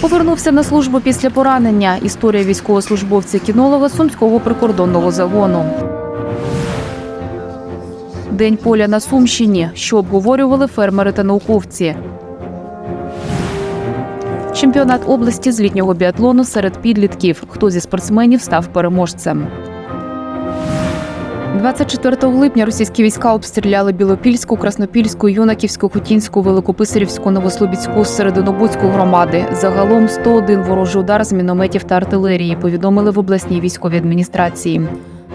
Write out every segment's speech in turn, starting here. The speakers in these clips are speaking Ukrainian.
Повернувся на службу після поранення. Історія військовослужбовця-кінолога Сумського прикордонного загону. День поля на Сумщині, що обговорювали фермери та науковці. Чемпіонат області з літнього біатлону серед підлітків. Хто зі спортсменів став переможцем? 24 липня російські війська обстріляли Білопільську, Краснопільську, Юнаківську, Хотінську, Великописарівську, Новослобідську, Серединобудську громади. Загалом 101 ворожий удар з мінометів та артилерії. Повідомили в обласній військовій адміністрації.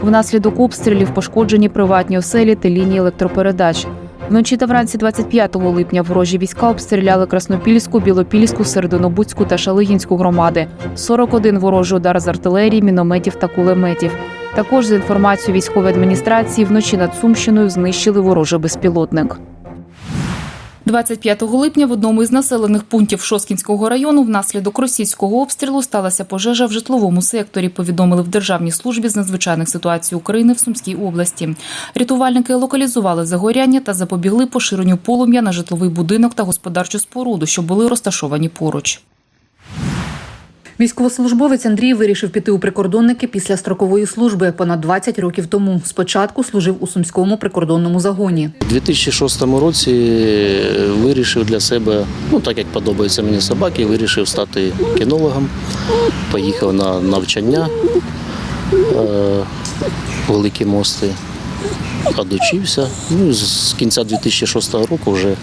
Внаслідок обстрілів пошкоджені приватні оселі та лінії електропередач. Вночі та вранці 25 липня ворожі війська обстріляли Краснопільську, Білопільську, Серединобудську та Шалигінську громади. 41 ворожий удар з артилерії, мінометів та кулеметів. Також за інформацією військової адміністрації, вночі над Сумщиною знищили ворожий безпілотник. 25 липня в одному із населених пунктів Шоскінського району внаслідок російського обстрілу сталася пожежа в житловому секторі. Повідомили в Державній службі з надзвичайних ситуацій України в Сумській області. Рятувальники локалізували загоряння та запобігли поширенню полум'я на житловий будинок та господарчу споруду, що були розташовані поруч. Військовослужбовець Андрій вирішив піти у прикордонники після строкової служби понад 20 років тому. Спочатку служив у сумському прикордонному загоні. У 2006 році вирішив для себе, ну так як подобаються мені собаки, вирішив стати кінологом. Поїхав на навчання е, великі мости, одучився. Ну, з кінця 2006 року вже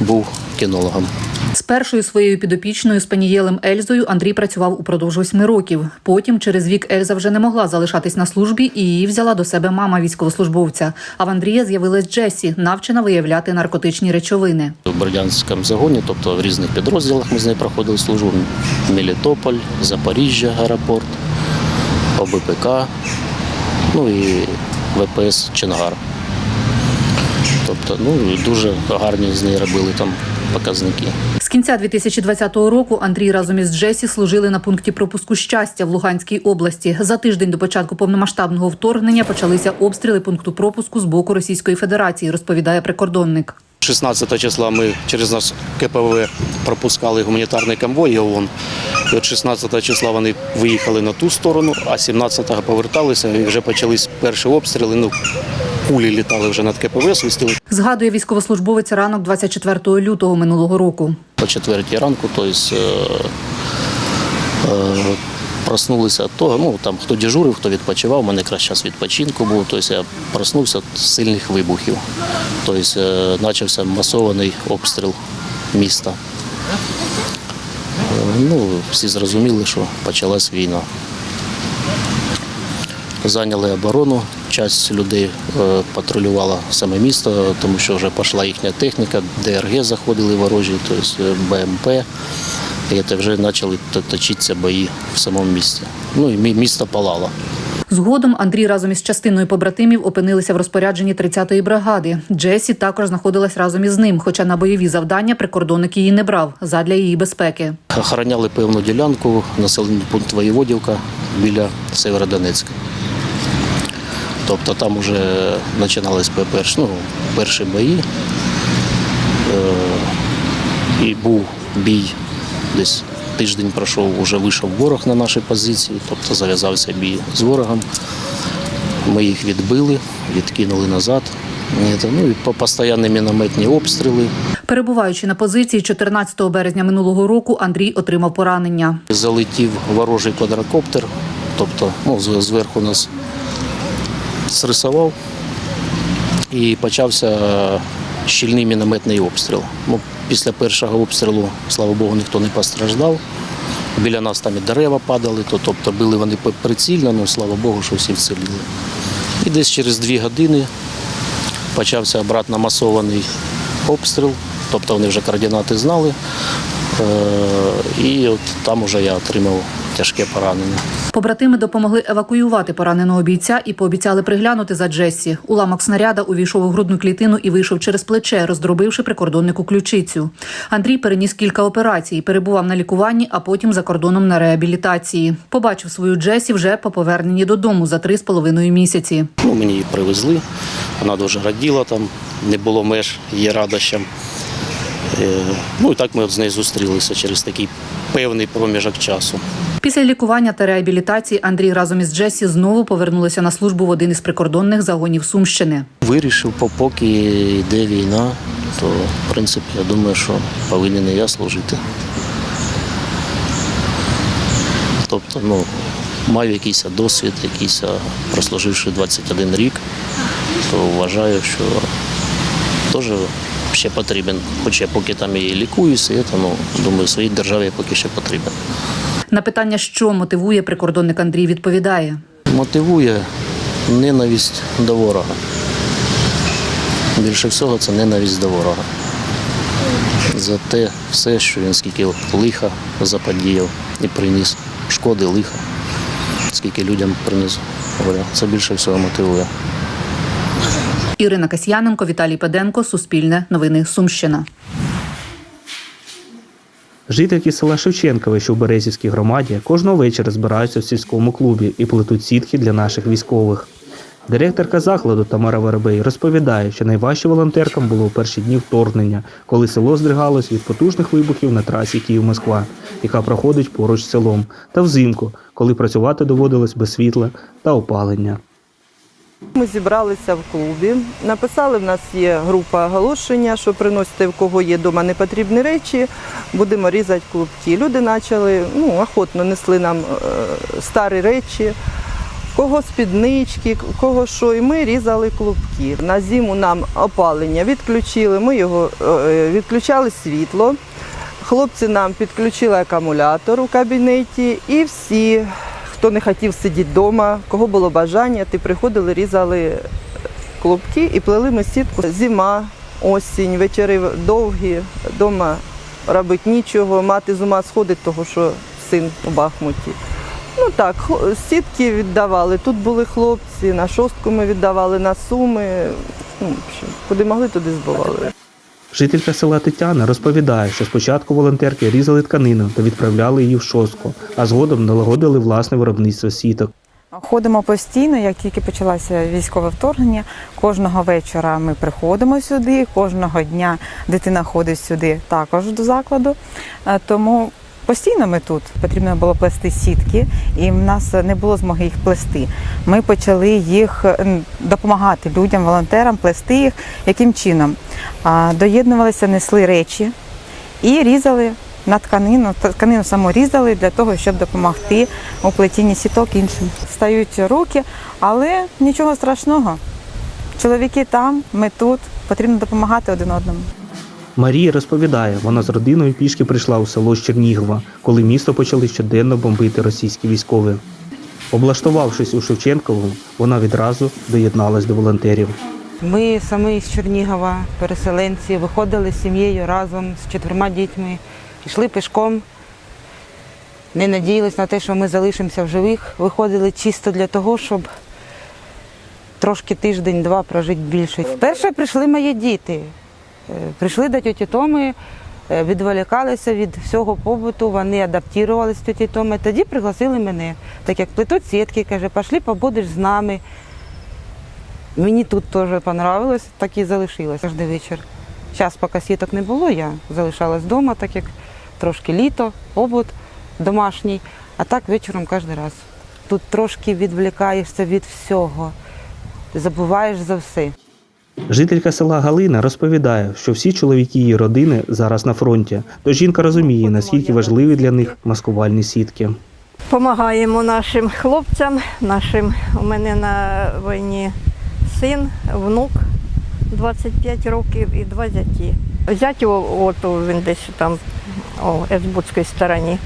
був кінологом. З першою своєю підопічною спанієлем Ельзою Андрій працював упродовж восьми років. Потім, через вік, Ельза вже не могла залишатись на службі, і її взяла до себе мама військовослужбовця. А в Андрія з'явилась Джесі, навчена виявляти наркотичні речовини. В Бердянському загоні, тобто в різних підрозділах ми з нею проходили службу. Мелітополь, Запоріжжя, аеропорт, ОБПК, ну і ВПС Чонгар. Тобто, ну, дуже гарні з нею робили там показники. З кінця 2020 року Андрій разом із Джесі служили на пункті пропуску щастя в Луганській області. За тиждень до початку повномасштабного вторгнення почалися обстріли пункту пропуску з боку Російської Федерації, розповідає прикордонник. 16 числа ми через наш КПВ пропускали гуманітарний конвой ООН. І от 16 числа вони виїхали на ту сторону, а 17-го поверталися і вже почались перші обстріли. Ну, кулі літали вже над КПВ, свистили Згадує військовослужбовець ранок 24 лютого минулого року. по четвертій ранку, тобто е, е, проснулися від того, ну там хто дежурив, хто відпочивав, у мене якраз час відпочинку був, тобто я проснувся від сильних вибухів. Тобто е, почався масований обстріл міста. Е, Ну, всі зрозуміли, що почалась війна. Зайняли оборону, часть людей е, патрулювала саме місто, тому що вже пішла їхня техніка, ДРГ заходили ворожі, тобто БМП. І це вже почали точитися бої в самому місті. Ну і мі- місто палало. Згодом Андрій разом із частиною побратимів опинилися в розпорядженні 30-ї бригади. Джесі також знаходилась разом із ним, хоча на бойові завдання прикордонник її не брав задля її безпеки. Охороняли певну ділянку, населений пункт Воєводівка біля Северодонецька. Тобто там вже починались перші, ну, перші бої. Е, і був бій десь тиждень пройшов, вже вийшов ворог на наші позиції, тобто зав'язався бій з ворогом. Ми їх відбили, відкинули назад. Ну і постійні мінометні обстріли. Перебуваючи на позиції 14 березня минулого року, Андрій отримав поранення. Залетів ворожий квадрокоптер, тобто ну, зверху нас срисував і почався щільний мінометний обстріл. Ну, після першого обстрілу, слава Богу, ніхто не постраждав. Біля нас там і дерева падали, то, тобто били вони прицільно, ну слава Богу, що всі вціліли. І десь через дві години почався обратно масований обстріл, тобто вони вже координати знали. Е, І от там вже я отримав тяжке поранення. Побратими допомогли евакуювати пораненого бійця і пообіцяли приглянути за Джесі. Уламок снаряда увійшов у грудну клітину і вийшов через плече, роздробивши прикордоннику ключицю. Андрій переніс кілька операцій, перебував на лікуванні, а потім за кордоном на реабілітації. Побачив свою Джесі вже по поверненні додому за три з половиною місяці. Ну, мені її привезли, вона дуже раділа там, не було меж її радощам. Е, Ну і так ми от з нею зустрілися через такий певний проміжок часу. Після лікування та реабілітації Андрій разом із Джесі знову повернулися на службу в один із прикордонних загонів Сумщини. Вирішив, по- поки йде війна, то в принципі я думаю, що повинен і я служити. Тобто, ну, мав якийсь досвід, якийсь, прослуживши 21 рік, то вважаю, що теж ще потрібен. Хоч я поки там і лікуюся, і це, ну, думаю, своїй державі я поки ще потрібен. На питання, що мотивує прикордонник Андрій, відповідає. Мотивує ненависть до ворога. Більше всього це ненависть до ворога. За те все, що він скільки лиха заподіяв і приніс, шкоди лиха, скільки людям приніс. Це більше всього мотивує. Ірина Касьяненко, Віталій Педенко, Суспільне, Новини Сумщина. Жительки села Шевченкове, що в Березівській громаді, кожного вечора збираються в сільському клубі і плетуть сітки для наших військових. Директорка закладу Тамара Воробей розповідає, що найважче волонтеркам було у перші дні вторгнення, коли село здригалось від потужних вибухів на трасі Київ-Москва, яка проходить поруч з селом, та взимку, коли працювати доводилось без світла та опалення. Ми зібралися в клубі. Написали, в нас є група оголошення, що приносите в кого є вдома непотрібні речі, будемо різати клубки. Люди почали ну, охотно несли нам е, старі речі, кого спіднички, кого що, і ми різали клубки. На зиму нам опалення відключили, ми його е, відключали світло. Хлопці нам підключили акумулятор у кабінеті і всі, хто не хотів сидіти вдома, кого було бажання, ти приходили, різали клубки і плели ми сітку. Зима, осінь, вечори довгі, вдома робити нічого, мати з ума сходить, того що син у Бахмуті. Ну так, сітки віддавали. Тут були хлопці, на шостку ми віддавали, на суми. Ну, куди могли, туди збивали. Жителька села Тетяна розповідає, що спочатку волонтерки різали тканину та відправляли її в шостку, а згодом налагодили власне виробництво сіток. Ходимо постійно, як тільки почалося військове вторгнення. Кожного вечора ми приходимо сюди, кожного дня дитина ходить сюди також до закладу. Е, Тому постійно ми тут. Потрібно було плести сітки, і в нас не було змоги їх плести. Ми почали їх допомагати людям, волонтерам, плести їх. Яким чином? Доєднувалися, несли речі і різали на тканину. Тканину саму різали для того, щоб допомогти у плетінні сіток іншим. Стають руки, але нічого страшного. Чоловіки там, ми тут. Потрібно допомагати один одному. Марія розповідає, вона з родиною пішки прийшла у село з Чернігова, коли місто почали щоденно бомбити російські військові. Облаштувавшись у Шевченкову, вона відразу доєдналась до волонтерів. Ми самі з Чернігова, переселенці, виходили з сім'єю разом з чотирма дітьми, йшли пішком, не надіялись на те, що ми залишимося в живих. Виходили чисто для того, щоб трошки тиждень-два прожити більше. Вперше прийшли мої діти. Е, Прийшли до тьоті Томи, е, відволікалися від всього побуту, вони адаптувалися з тьоті Томи. Тоді пригласили мене, так як плетуть сітки, каже, пішли, побудеш з нами. Мені тут теж понравилось, так і залишилось кожен вечір. Час, поки сіток не було, я залишалась вдома, так як трошки літо, побут домашній, а так вечором кожен раз. Тут трошки відвлікаєшся від всього, забуваєш за все. Жителька села Галина розповідає, що всі чоловіки її родини зараз на фронті, тож жінка розуміє, наскільки важливі для них маскувальні сітки. Допомагаємо нашим хлопцям, нашим у мене на війні син, внук 25 років і два зяті. Зять от він десь там у Езбудській стороні.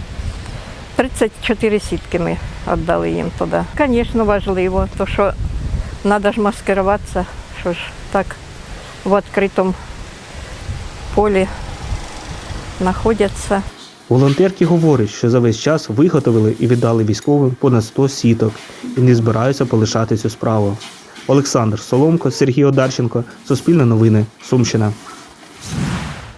34 сітки ми віддали їм туди. Звісно, важливо, тому що треба ж маскируватися, що ж так в відкритому полі знаходяться. Волонтерки говорять, що за весь час виготовили і віддали військовим понад 100 сіток і не збираються полишати цю справу. Олександр Соломко, Сергій Одарченко, Суспільне новини, Сумщина.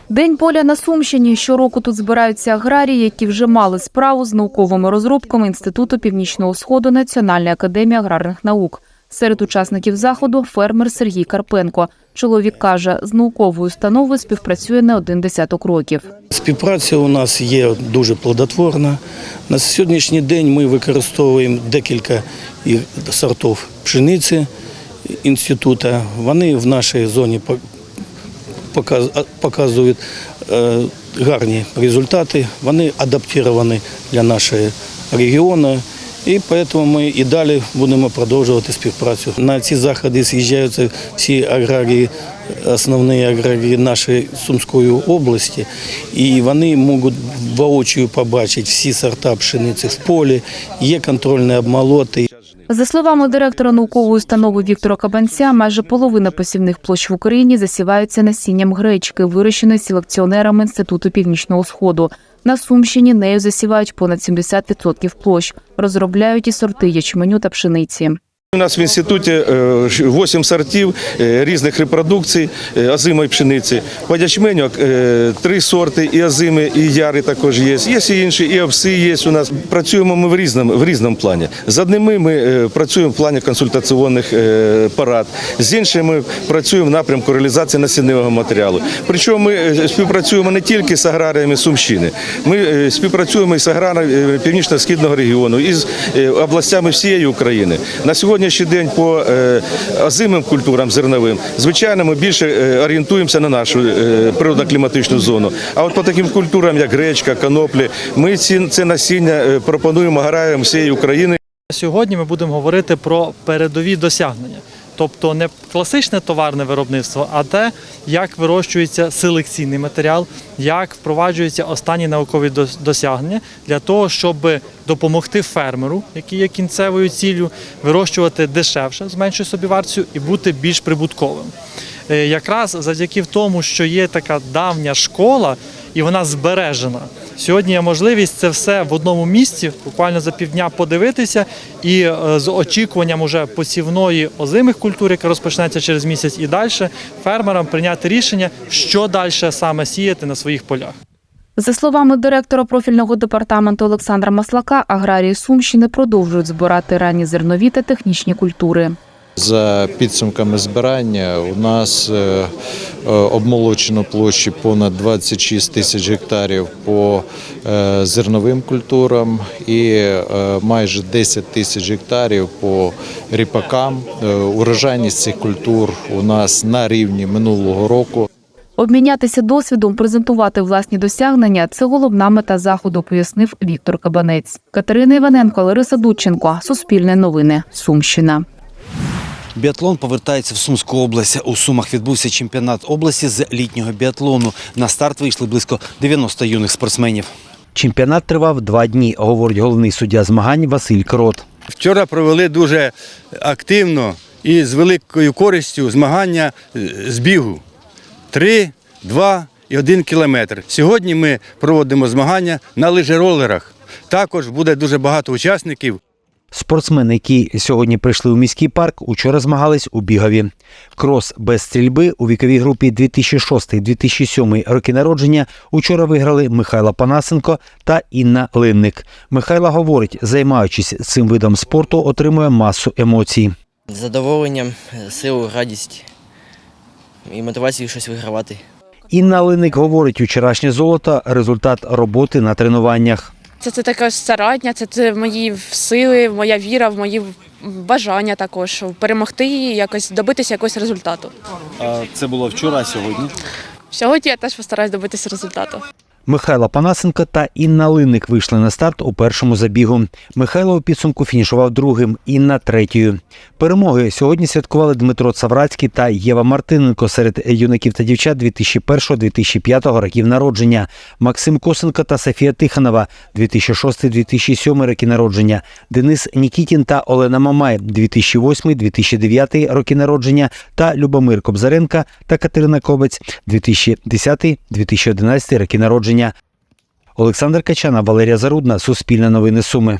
День поля на Сумщині. Щороку тут збираються аграрії, які вже мали справу з науковими розробками Інституту Північного Сходу Національної академії аграрних наук. Серед учасників заходу фермер Сергій Карпенко. Чоловік каже, з науковою установою співпрацює не один десяток років. Співпраця у нас є дуже плодотворна. На сьогоднішній день ми використовуємо декілька сортів пшениці інституту. Вони в нашій зоні по- показ- показують е, гарні результати. Вони адаптовані для нашого регіону. І тому ми і далі будемо продовжувати співпрацю. На ці заходи з'їжджаються всі аграрії, основні аграрії нашої Сумської області, і вони можуть воочію побачити всі сорта пшениці в полі, є контрольні обмолоти. За словами директора наукової установи Віктора Кабанця, майже половина посівних площ в Україні засіваються насінням гречки, вирощеної селекціонерами Інституту Північного Сходу. На Сумщині нею засівають понад 70% площ, розробляють і сорти ячменю та пшениці. У нас в інституті е, 8 сортів е, різних репродукцій е, озимої пшениці. По ячменю е, три сорти, і озими, і яри також є. Є і інші, і овси є у нас. Працюємо ми в різному, в різному плані. З одними ми е, працюємо в плані консультаційних е, парад, з іншими працюємо в напрямку реалізації насінневого матеріалу. Причому ми е, співпрацюємо не тільки з аграріями Сумщини, ми е, співпрацюємо і з аграріями е, північно-східного регіону, і з е, областями всієї України. На сьогоднішній день по е, озимим культурам зерновим, звичайно, ми більше е, орієнтуємося на нашу е, природно-кліматичну зону. А от по таким культурам, як гречка, коноплі, ми це насіння пропонуємо аграріям всієї України. Сьогодні ми будемо говорити про передові досягнення, тобто не класичне товарне виробництво, а те, як вирощується селекційний матеріал, як впроваджуються останні наукові досягнення для того, щоб допомогти фермеру, який є кінцевою ціллю, вирощувати дешевше з меншою собівартістю і бути більш прибутковим. Е, Якраз завдяки тому, що є така давня школа і вона збережена. Сьогодні є можливість це все в одному місці, буквально за півдня подивитися, і е, з очікуванням уже посівної озимих культур, яка розпочнеться через місяць, і далі фермерам прийняти рішення, що далі саме сіяти на своїх полях. За словами директора профільного департаменту Олександра Маслака, аграрії Сумщини продовжують збирати ранні зернові та технічні культури. За підсумками збирання у нас е, е, обмолочено площі понад 26 тисяч гектарів по е, зерновим культурам і майже 10 тисяч гектарів по ріпакам. Урожайність цих культур у нас на рівні минулого року. Обмінятися досвідом, презентувати власні досягнення це головна мета заходу, пояснив Віктор Кабанець. Катерина Іваненко, Лариса Дудченко, Суспільне новини, Сумщина. Біатлон повертається в Сумську область. У Сумах відбувся чемпіонат області з літнього біатлону. На старт вийшли близько 90 юних спортсменів. Чемпіонат тривав два дні, говорить головний суддя змагань Василь Крот. Вчора провели дуже активно і з великою користю змагання е, з бігу. Три, два і один кілометр. Сьогодні ми проводимо змагання на лижеролерах. Також буде дуже багато учасників. Спортсмени, які сьогодні прийшли у міський парк, учора змагались у бігові. Крос без стрільби у віковій групі 2006-2007 роки народження учора виграли Михайло Панасенко та Інна Линник. Михайло говорить, займаючись цим видом спорту, отримує масу емоцій. задоволенням, силу, радість і мотивацію щось вигравати. Інна Линник говорить, вчорашнє золото результат роботи на тренуваннях. Це, це така старання, це, це мої сили, моя віра, в мої бажання також перемогти і якось добитися якогось результату. А це було вчора, а сьогодні. Сьогодні я теж постараюсь добитися результату. Михайло Панасенко та Інна Линник вийшли на старт у першому забігу. Михайло у підсумку фінішував другим, Інна третьою. Перемоги сьогодні святкували Дмитро Цаврацький та Єва Мартиненко серед юнаків та дівчат 2001-2005 років народження. Максим Косенко та Софія Тиханова 2006-2007 роки народження. Денис Нікітін та Олена Мамай 2008-2009 роки народження та Любомир Кобзаренка та Катерина Кобець 2010-2011 роки народження. Олександр Качана, Валерія Зарудна, Суспільне новини Суми.